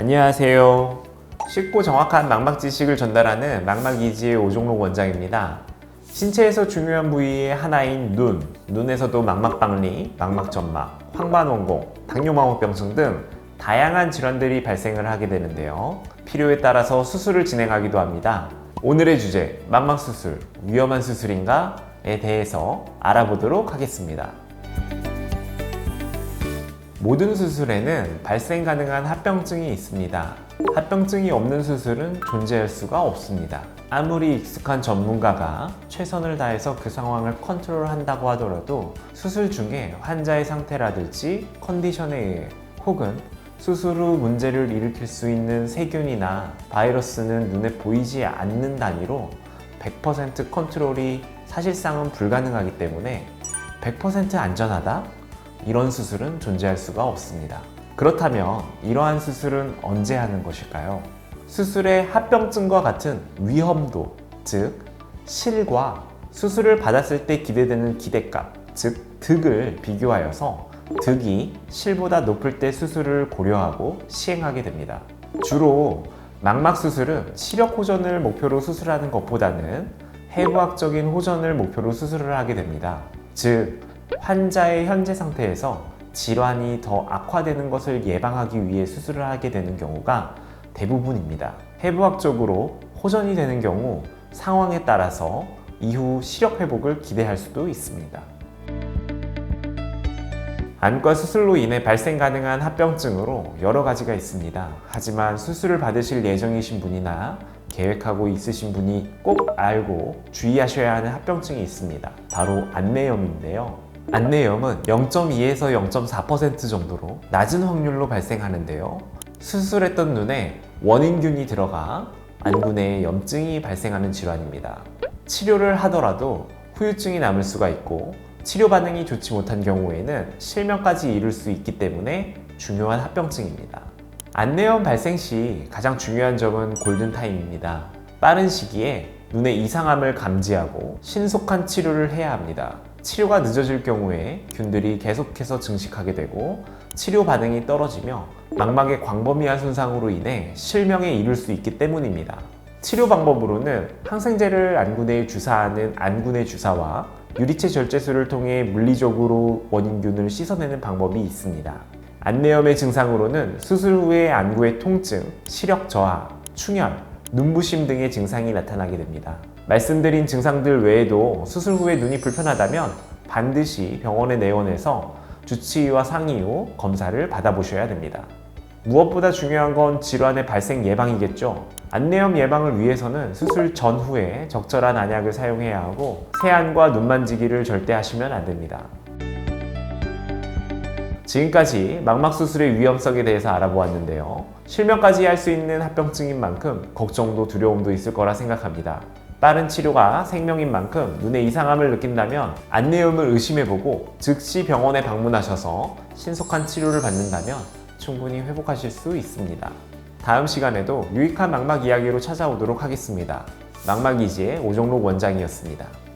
안녕하세요. 쉽고 정확한 망막 지식을 전달하는 망막이지의 오종록 원장입니다. 신체에서 중요한 부위의 하나인 눈, 눈에서도 망막박리, 망막점막, 황반원공, 당뇨망원병증 등 다양한 질환들이 발생을 하게 되는데요. 필요에 따라서 수술을 진행하기도 합니다. 오늘의 주제, 망막수술, 위험한 수술인가?에 대해서 알아보도록 하겠습니다. 모든 수술에는 발생 가능한 합병증이 있습니다. 합병증이 없는 수술은 존재할 수가 없습니다. 아무리 익숙한 전문가가 최선을 다해서 그 상황을 컨트롤한다고 하더라도 수술 중에 환자의 상태라든지 컨디션에 의해 혹은 수술 후 문제를 일으킬 수 있는 세균이나 바이러스는 눈에 보이지 않는 단위로 100% 컨트롤이 사실상은 불가능하기 때문에 100% 안전하다? 이런 수술은 존재할 수가 없습니다. 그렇다면 이러한 수술은 언제 하는 것일까요? 수술의 합병증과 같은 위험도, 즉 실과 수술을 받았을 때 기대되는 기대값, 즉 득을 비교하여서 득이 실보다 높을 때 수술을 고려하고 시행하게 됩니다. 주로 망막 수술은 시력 호전을 목표로 수술하는 것보다는 해부학적인 호전을 목표로 수술을 하게 됩니다. 즉 환자의 현재 상태에서 질환이 더 악화되는 것을 예방하기 위해 수술을 하게 되는 경우가 대부분입니다. 해부학적으로 호전이 되는 경우 상황에 따라서 이후 시력 회복을 기대할 수도 있습니다. 안과 수술로 인해 발생 가능한 합병증으로 여러 가지가 있습니다. 하지만 수술을 받으실 예정이신 분이나 계획하고 있으신 분이 꼭 알고 주의하셔야 하는 합병증이 있습니다. 바로 안내염인데요. 안내염은 0.2에서 0.4% 정도로 낮은 확률로 발생하는데요. 수술했던 눈에 원인균이 들어가 안구 내에 염증이 발생하는 질환입니다. 치료를 하더라도 후유증이 남을 수가 있고 치료 반응이 좋지 못한 경우에는 실명까지 이룰 수 있기 때문에 중요한 합병증입니다. 안내염 발생 시 가장 중요한 점은 골든타임입니다. 빠른 시기에 눈의 이상함을 감지하고 신속한 치료를 해야 합니다. 치료가 늦어질 경우에 균들이 계속해서 증식하게 되고 치료 반응이 떨어지며 망막의 광범위한 손상으로 인해 실명에 이를 수 있기 때문입니다. 치료 방법으로는 항생제를 안구내에 주사하는 안구내 주사와 유리체 절제술을 통해 물리적으로 원인균을 씻어내는 방법이 있습니다. 안내염의 증상으로는 수술 후에 안구의 통증, 시력 저하, 충혈, 눈부심 등의 증상이 나타나게 됩니다. 말씀드린 증상들 외에도 수술 후에 눈이 불편하다면 반드시 병원에 내원해서 주치의와 상의 후 검사를 받아보셔야 됩니다. 무엇보다 중요한 건 질환의 발생 예방이겠죠. 안내염 예방을 위해서는 수술 전후에 적절한 안약을 사용해야 하고 세안과 눈 만지기를 절대 하시면 안 됩니다. 지금까지 망막 수술의 위험성에 대해서 알아보았는데요. 실명까지 할 수 있는 합병증인 만큼 걱정도 두려움도 있을 거라 생각합니다. 빠른 치료가 생명인 만큼 눈에 이상함을 느낀다면 안내음을 의심해보고 즉시 병원에 방문하셔서 신속한 치료를 받는다면 충분히 회복하실 수 있습니다. 다음 시간에도 유익한 망막 이야기로 찾아오도록 하겠습니다. 망막이지의 오종록 원장이었습니다.